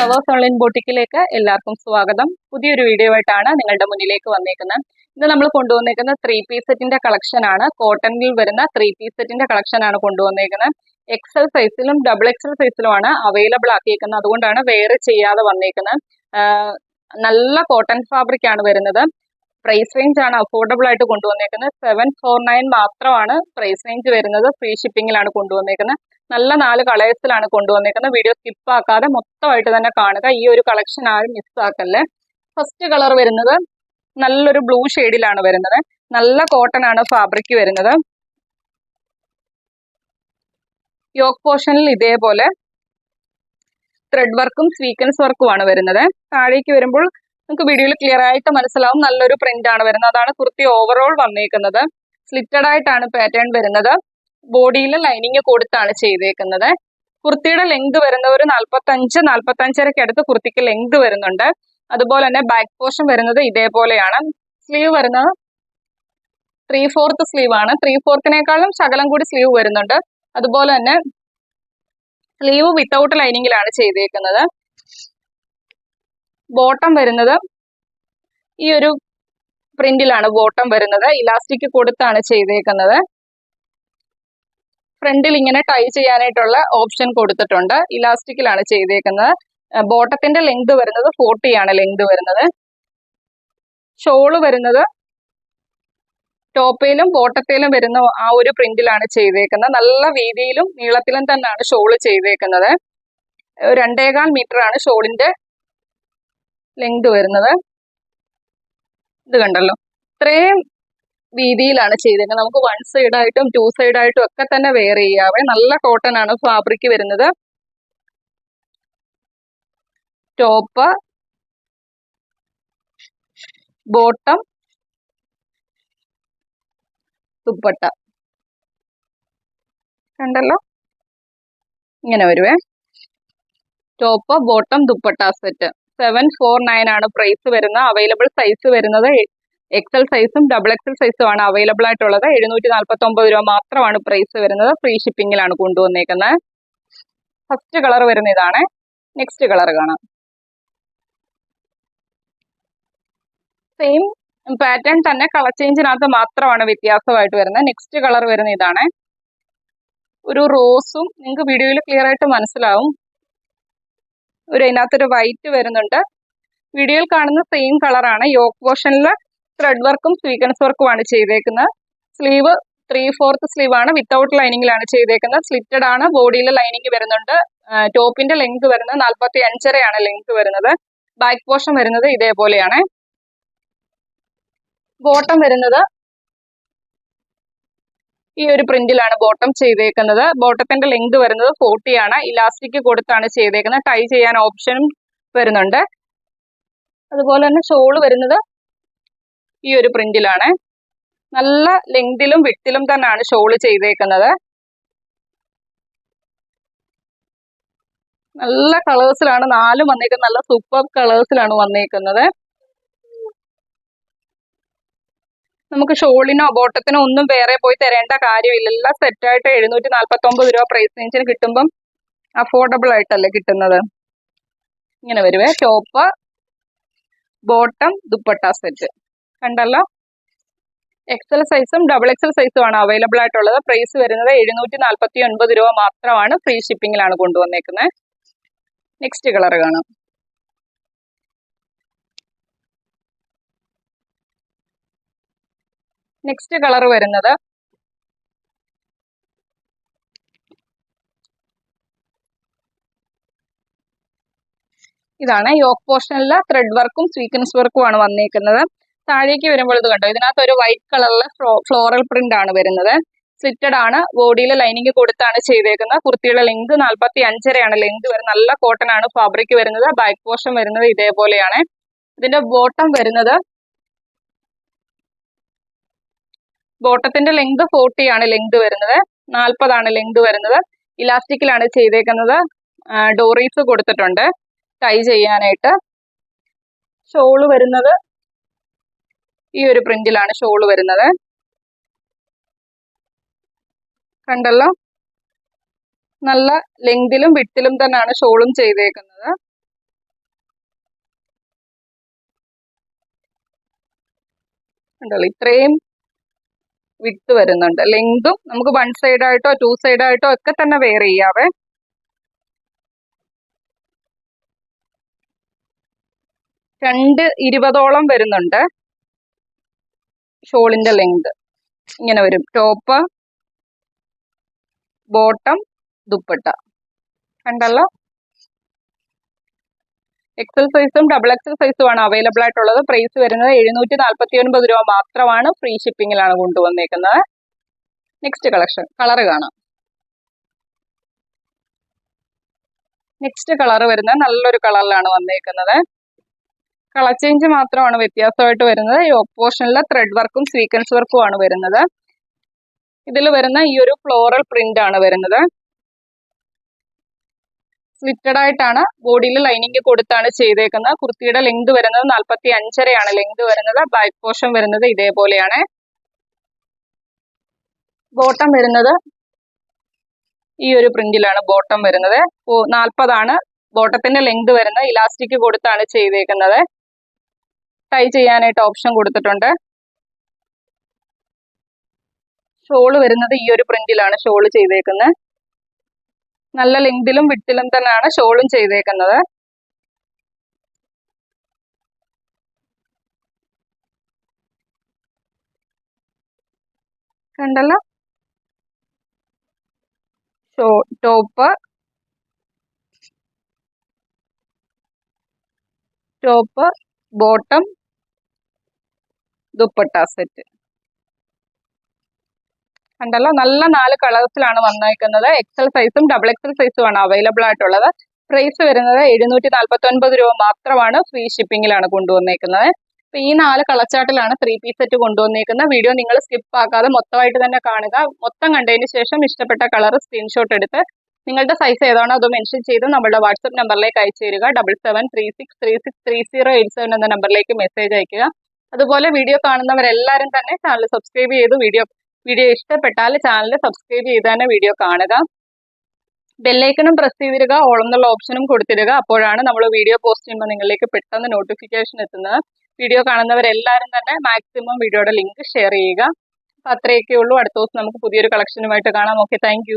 Flowers online ബോട്ടിക്കിലേക്ക് എല്ലാവർക്കും സ്വാഗതം. പുതിയൊരു വീഡിയോ ആയിട്ടാണ് നിങ്ങളുടെ മുന്നിലേക്ക് വന്നേക്കുന്നത്. ഇന്ന് നമ്മൾ കൊണ്ടുവന്നേക്കുന്ന ത്രീ പീസ് സെറ്റിന്റെ കളക്ഷൻ ആണ്. കോട്ടണിൽ വരുന്ന ത്രീ പീസ് സെറ്റിന്റെ കളക്ഷൻ ആണ് കൊണ്ടുവന്നേക്കുന്നത്. എക്സൽ സൈസിലും ഡബിൾ എക്സൽ സൈസിലുമാണ് അവൈലബിൾ ആക്കിയേക്കുന്നത്. അതുകൊണ്ടാണ് വേറെ ചെയ്യാതെ വന്നേക്കുന്നത്. നല്ല കോട്ടൺ ഫാബ്രിക് ആണ് വരുന്നത്. പ്രൈസ് റേഞ്ച് ആണ് അഫോർഡബിൾ ആയിട്ട് കൊണ്ടുവന്നേക്കുന്നത്. സെവൻ ഫോർ നയൻ മാത്രമാണ് പ്രൈസ് റേഞ്ച് വരുന്നത്. ഫ്രീ ഷിപ്പിംഗിലാണ് കൊണ്ടുവന്നേക്കുന്നത്. നല്ല നാല് കളേഴ്സിലാണ് കൊണ്ടുവന്നേക്കുന്നത്. വീഡിയോ സ്കിപ്പ് ആക്കാതെ മൊത്തമായിട്ട് തന്നെ കാണുക. ഈ ഒരു കളക്ഷൻ ആരും മിസ് ആക്കല്ലേ. ഫസ്റ്റ് കളർ വരുന്നത് നല്ലൊരു ബ്ലൂ ഷെയ്ഡിലാണ് വരുന്നത്. നല്ല കോട്ടൺ ആണ് ഫാബ്രിക് വരുന്നത്. യോക്ക് പോർഷനിൽ ഇതേപോലെ ത്രെഡ് വർക്കും സ്വീക്കൻസ് വർക്കുമാണ് വരുന്നത്. താഴേക്ക് വരുമ്പോൾ നമുക്ക് വീഡിയോയിൽ ക്ലിയർ ആയിട്ട് മനസ്സിലാവും. നല്ലൊരു പ്രിന്റ് ആണ് വരുന്നത്. അതാണ് കുർത്തി ഓവറോൾ വന്നേക്കുന്നത്. സ്ലിറ്റഡ് ആയിട്ടാണ് പാറ്റേൺ വരുന്നത്. ബോഡിയിൽ ലൈനിങ് കൊടുത്താണ് ചെയ്തേക്കുന്നത്. കുർത്തിയുടെ ലെങ്ത് വരുന്ന ഒരു നാൽപ്പത്തഞ്ച് നാൽപ്പത്തഞ്ചരയ്ക്ക് അടുത്ത് കുർത്തിക്ക് ലെങ്ത് വരുന്നുണ്ട്. അതുപോലെ തന്നെ ബാക്ക് പോർഷൻ വരുന്നത് ഇതേപോലെയാണ്. സ്ലീവ് വരുന്നത് ത്രീ ഫോർത്ത് സ്ലീവ് ആണ്. ത്രീ ഫോർത്തിനേക്കാളും ശകലം കൂടി സ്ലീവ് വരുന്നുണ്ട്. അതുപോലെ തന്നെ സ്ലീവ് വിത്തൗട്ട് ലൈനിങ്ങിലാണ് ചെയ്തേക്കുന്നത്. ബോട്ടം വരുന്നത് ഈ ഒരു പ്രിന്റിലാണ് ബോട്ടം വരുന്നത്. ഇലാസ്റ്റിക് കൊടുത്താണ് ചെയ്തേക്കുന്നത്. ഫ്രണ്ടിൽ ഇങ്ങനെ ടൈ ചെയ്യാനായിട്ടുള്ള ഓപ്ഷൻ കൊടുത്തിട്ടുണ്ട്. ഇലാസ്റ്റിക്കിലാണ് ചെയ്തേക്കുന്നത്. ബോട്ടത്തിന്റെ ലെങ്ത് വരുന്നത് ഫോർട്ടി ആണ് ലെങ്ത് വരുന്നത്. ഷോൾ വരുന്നത് ടോപ്പയിലും ബോട്ടത്തിലും വരുന്ന ആ ഒരു പ്രിന്റിലാണ് ചെയ്തേക്കുന്നത്. നല്ല വീതിയിലും നീളത്തിലും തന്നെയാണ് ഷോൾ ചെയ്തേക്കുന്നത്. രണ്ടേകാൽ മീറ്റർ ആണ് ഷോളിന്റെ ലെങ്ത് വരുന്നത് ഇത് കണ്ടല്ലോ. ഇത്രയും രീതിയിലാണ് ചെയ്തിരുന്നത് നമുക്ക് വൺ സൈഡ് ആയിട്ടും ടു സൈഡ് ആയിട്ടും ഒക്കെ തന്നെ വെയർ ചെയ്യാവേ. നല്ല കോട്ടൺ ആണ് ഫാബ്രിക് വരുന്നത്. ടോപ്പ് ബോട്ടം ദുപ്പട്ട കണ്ടല്ലോ? ഇങ്ങനെ വരുവേ. Top bottom dupatta set seven four nine ആണ് പ്രൈസ് വരുന്നത്. അവൈലബിൾ സൈസ് വരുന്നത് എക്സൽ സൈസും ഡബിൾ എക്സൽ സൈസും ആണ് അവൈലബിൾ ആയിട്ടുള്ളത്. എഴുന്നൂറ്റി നാൽപ്പത്തി ഒമ്പത് രൂപ മാത്രമാണ് പ്രൈസ് വരുന്നത്. ഫ്രീ ഷിപ്പിംഗിലാണ് കൊണ്ടുവന്നേക്കുന്നത്. ഫസ്റ്റ് കളർ വരുന്ന ഇതാണ്. നെക്സ്റ്റ് കളർ കാണാം. സെയിം പാറ്റേൺ തന്നെ കളർ ചേഞ്ചിനകത്ത് മാത്രമാണ് വ്യത്യാസമായിട്ട് വരുന്നത്. നെക്സ്റ്റ് കളർ വരുന്ന ഇതാണ്. ഒരു റോസും നിങ്ങൾക്ക് വീഡിയോയിൽ ക്ലിയർ ആയിട്ട് മനസ്സിലാവും. ഒരു അതിനകത്തൊരു വൈറ്റ് വരുന്നുണ്ട്. വീഡിയോയിൽ കാണുന്ന സെയിം കളറാണ് യോക്ക് പോർഷനിൽ ത്രെഡ് വർക്കും സ്വീക്വൻസ് വർക്കും ആണ് ചെയ്തേക്കുന്നത്. സ്ലീവ് ത്രീ ഫോർത്ത് സ്ലീവ് ആണ്. വിത്തൗട്ട് ലൈനിങ്ങിലാണ് ചെയ്തേക്കുന്നത്. സ്ലിറ്റഡ് ആണ്. ബോഡിയിൽ ലൈനിങ് വരുന്നുണ്ട്. ടോപ്പിന്റെ ലെങ്ത് വരുന്നത് നാൽപ്പത്തി അഞ്ചരയാണ് ലെങ്ത് വരുന്നത്. ബാക്ക് പോർഷൻ വരുന്നത് ഇതേപോലെയാണ്. ബോട്ടം വരുന്നത് ഈ ഒരു പ്രിന്റിലാണ് ബോട്ടം ചെയ്തേക്കുന്നത്. ബോട്ടത്തിന്റെ ലെങ്ത് വരുന്നത് ഫോർട്ടി ആണ്. ഇലാസ്റ്റിക് കൊടുത്താണ് ചെയ്തേക്കുന്നത്. ടൈ ചെയ്യാൻ ഓപ്ഷനും വരുന്നുണ്ട്. അതുപോലെ തന്നെ ഷോൾ വരുന്നത് ഈ ഒരു പ്രിന്റിലാണ്. നല്ല ലെങ്തിലും വിട്ടിലും തന്നെയാണ് ഷോൾ ചെയ്തേക്കുന്നത്. നല്ല കളേഴ്സിലാണ് നാലും വന്നേക്കുന്നത്. നല്ല സൂപ്പർ കളേഴ്സിലാണ് വന്നേക്കുന്നത്. നമുക്ക് ഷോളിനോ ബോട്ടത്തിനോ ഒന്നും വേറെ പോയി തരേണ്ട കാര്യമില്ല. എല്ലാം സെറ്റായിട്ട് എഴുന്നൂറ്റി നാൽപ്പത്തി ഒമ്പത് രൂപ പ്രൈസ് റേഞ്ചിന് കിട്ടുമ്പം അഫോർഡബിൾ ആയിട്ടല്ലേ കിട്ടുന്നത്. ഇങ്ങനെ വരുവേ. ടോപ്പ് ബോട്ടം ദുപ്പട്ട സെറ്റ് കണ്ടല്ലോ? എക്സൽ സൈസും ഡബിൾ എക്സൽ സൈസും ആണ് അവൈലബിൾ ആയിട്ടുള്ളത്. പ്രൈസ് വരുന്നത് എഴുന്നൂറ്റി നാൽപ്പത്തി ഒൻപത് രൂപ മാത്രമാണ് ഫ്രീ ഷിപ്പിംഗിലാണ് കൊണ്ടുവന്നേക്കുന്നത് നെക്സ്റ്റ് കളർ കാണാം. നെക്സ്റ്റ് കളർ വരുന്നത്. ഇതാണ് യോക്ക് പോർഷനിലെ ത്രെഡ് വർക്കും സ്വീക്കൻസ് വർക്കും ആണ് വന്നിരിക്കുന്നത് താഴേക്ക് വരുമ്പോൾ ഇത് കണ്ടോ? ഇതിനകത്ത് ഒരു വൈറ്റ് കളറിലെ ഫ്ലോറൽ പ്രിന്റ് ആണ് വരുന്നത്. സ്ലിറ്റഡ് ആണ്. ബോഡിയിൽ ലൈനിങ് കൊടുത്താണ് ചെയ്തേക്കുന്നത്. കുർത്തിയുടെ ലെങ്ത് നാൽപ്പത്തി അഞ്ചരയാണ് ലെങ്ത് വരുന്നത് നല്ല കോട്ടൺ ആണ് ഫാബ്രിക് വരുന്നത്. ബാക്ക് പോർഷൻ വരുന്നത് ഇതേപോലെയാണ്. ഇതിന്റെ ബോട്ടം വരുന്നത് ബോട്ടത്തിന്റെ ലെങ്ത് ഫോർട്ടി ആണ് ലെങ്ത് വരുന്നത്. നാൽപ്പതാണ് ലെങ്ത് വരുന്നത്. ഇലാസ്റ്റിക്കിലാണ് ചെയ്തേക്കുന്നത്. ഡോറീസ് കൊടുത്തിട്ടുണ്ട്. ടൈ ചെയ്യാനായിട്ട്. ഷോൾ വരുന്നത് ഈ ഒരു പ്രിന്റിലാണ് ഷോൾ വരുന്നത്. കണ്ടല്ലോ? നല്ല ലെങ്തിലും വിട്ടിലും തന്നെയാണ് ഷോളും ചെയ്തേക്കുന്നത്. ഉണ്ടല്ലോ ഇത്രയും വിട്ട് വരുന്നുണ്ട്. ലെങ്തും നമുക്ക് വൺ സൈഡ് ആയിട്ടോ ടു സൈഡ് ആയിട്ടോ ഒക്കെ തന്നെ വെയർ ചെയ്യാവേ. രണ്ട് ഇരുപതോളം വരുന്നുണ്ട്. ഷോളിന്റെ ലെങ്ത് ഇങ്ങനെ വരും. Top bottom dupatta. കണ്ടല്ലോ? എക്സൽ സൈസും ഡബിൾ എക്സൽ സൈസും ആണ് അവൈലബിൾ ആയിട്ടുള്ളത്. പ്രൈസ് വരുന്നത് എഴുന്നൂറ്റി നാൽപ്പത്തി ഒൻപത് രൂപ മാത്രമാണ് ഫ്രീ ഷിപ്പിംഗിലാണ് കൊണ്ടുവന്നേക്കുന്നത്. നെക്സ്റ്റ് കളക്ഷൻ കളർ കാണാം. നെക്സ്റ്റ് കളർ വരുന്നത് നല്ലൊരു കളറിലാണ് വന്നേക്കുന്നത്. കളർ ചേഞ്ച് മാത്രമാണ് വ്യത്യാസമായിട്ട് വരുന്നത്. ഈ ഓപ്പോഷനിലെ ത്രെഡ് വർക്കും സീക്വൻസ് വർക്കും ആണ് വരുന്നത്. ഇതിൽ വരുന്ന ഈ ഒരു ഫ്ലോറൽ പ്രിന്റ് ആണ് വരുന്നത്. സ്ലിറ്റഡ് ആയിട്ടാണ് ബോഡിയിൽ ലൈനിങ് കൊടുത്താണ് ചെയ്തേക്കുന്നത്. കുർത്തിയുടെ ലെങ്ത് വരുന്നത് നാൽപ്പത്തി അഞ്ചരയാണ് ലെങ്ത് വരുന്നത് ബാക്ക് പോർഷൻ വരുന്നത് ഇതേപോലെയാണ്. ബോട്ടം വരുന്നത് ഈ ഒരു പ്രിന്റിലാണ് ബോട്ടം വരുന്നത്. നാൽപ്പതാണ് ബോട്ടത്തിന്റെ ലെങ്ത് വരുന്നത് ഇലാസ്റ്റിക് കൊടുത്താണ് ചെയ്തേക്കുന്നത്. ടൈ ചെയ്യാനായിട്ട് ഓപ്ഷൻ കൊടുത്തിട്ടുണ്ട്. ഷോൾ വരുന്നത് ഈ ഒരു പ്രിന്റിലാണ് ഷോൾ ചെയ്തേക്കുന്നത്. നല്ല ലെങ്തിലും വിട്ടിലും തന്നെയാണ് ഷോളും ചെയ്തേക്കുന്നത്. കണ്ടല്ലോ? Top. Top bottom dupatta set. കണ്ടല്ലോ? നല്ല നാല് കളേഴ്സിലാണ് വന്നേക്കുന്നത്. എക്സൽ സൈസും ഡബിൾ എക്സൽ സൈസും ആണ് അവൈലബിൾ ആയിട്ടുള്ളത്. പ്രൈസ് വരുന്നത് എഴുന്നൂറ്റി നാൽപ്പത്തി ഒൻപത് രൂപ മാത്രമാണ് ഫ്രീ ഷിപ്പിംഗിലാണ് കൊണ്ടുവന്നേക്കുന്നത്. അപ്പൊ ഈ നാല് കളച്ചാട്ടിലാണ് ത്രീ പീസ് സെറ്റ് കൊണ്ടുവന്നേക്കുന്നത്. വീഡിയോ നിങ്ങൾ സ്കിപ്പ് ആക്കാതെ മൊത്തമായിട്ട് തന്നെ കാണുക. മൊത്തം കണ്ടതിന് ശേഷം ഇഷ്ടപ്പെട്ട കളർ സ്ക്രീൻഷോട്ട് എടുത്ത് നിങ്ങളുടെ സൈസ് ഏതാണോ അത് മെൻഷൻ ചെയ്ത് നമ്മുടെ വാട്സപ്പ് നമ്പറിലേക്ക് അയച്ചു തരിക. Double seven three six three six three zero eight seven എന്ന നമ്പറിലേക്ക് മെസ്സേജ് അയക്കുക. അതുപോലെ വീഡിയോ കാണുന്നവരെല്ലാവരും തന്നെ ചാനൽ സബ്സ്ക്രൈബ് ചെയ്ത് വീഡിയോ വീഡിയോ ഇഷ്ടപ്പെട്ടാൽ ചാനൽ സബ്സ്ക്രൈബ് ചെയ്ത് തന്നെ വീഡിയോ കാണുക. ബെല്ലൈക്കണും പ്രസ് ചെയ്തിരുക ഓളെന്നുള്ള ഓപ്ഷനും കൊടുത്തിരുക. അപ്പോഴാണ് നമ്മൾ വീഡിയോ പോസ്റ്റ് ചെയ്യുമ്പോൾ നിങ്ങളിലേക്ക് പെട്ടെന്ന് നോട്ടിഫിക്കേഷൻ എത്തുന്നത്. വീഡിയോ കാണുന്നവരെല്ലാവരും തന്നെ മാക്സിമം വീഡിയോയുടെ ലിങ്ക് ഷെയർ ചെയ്യുക. അപ്പം അത്രയൊക്കെ ഉള്ളൂ അടുത്ത ദിവസം നമുക്ക് പുതിയൊരു കളക്ഷനുമായിട്ട് കാണാം. Okay thank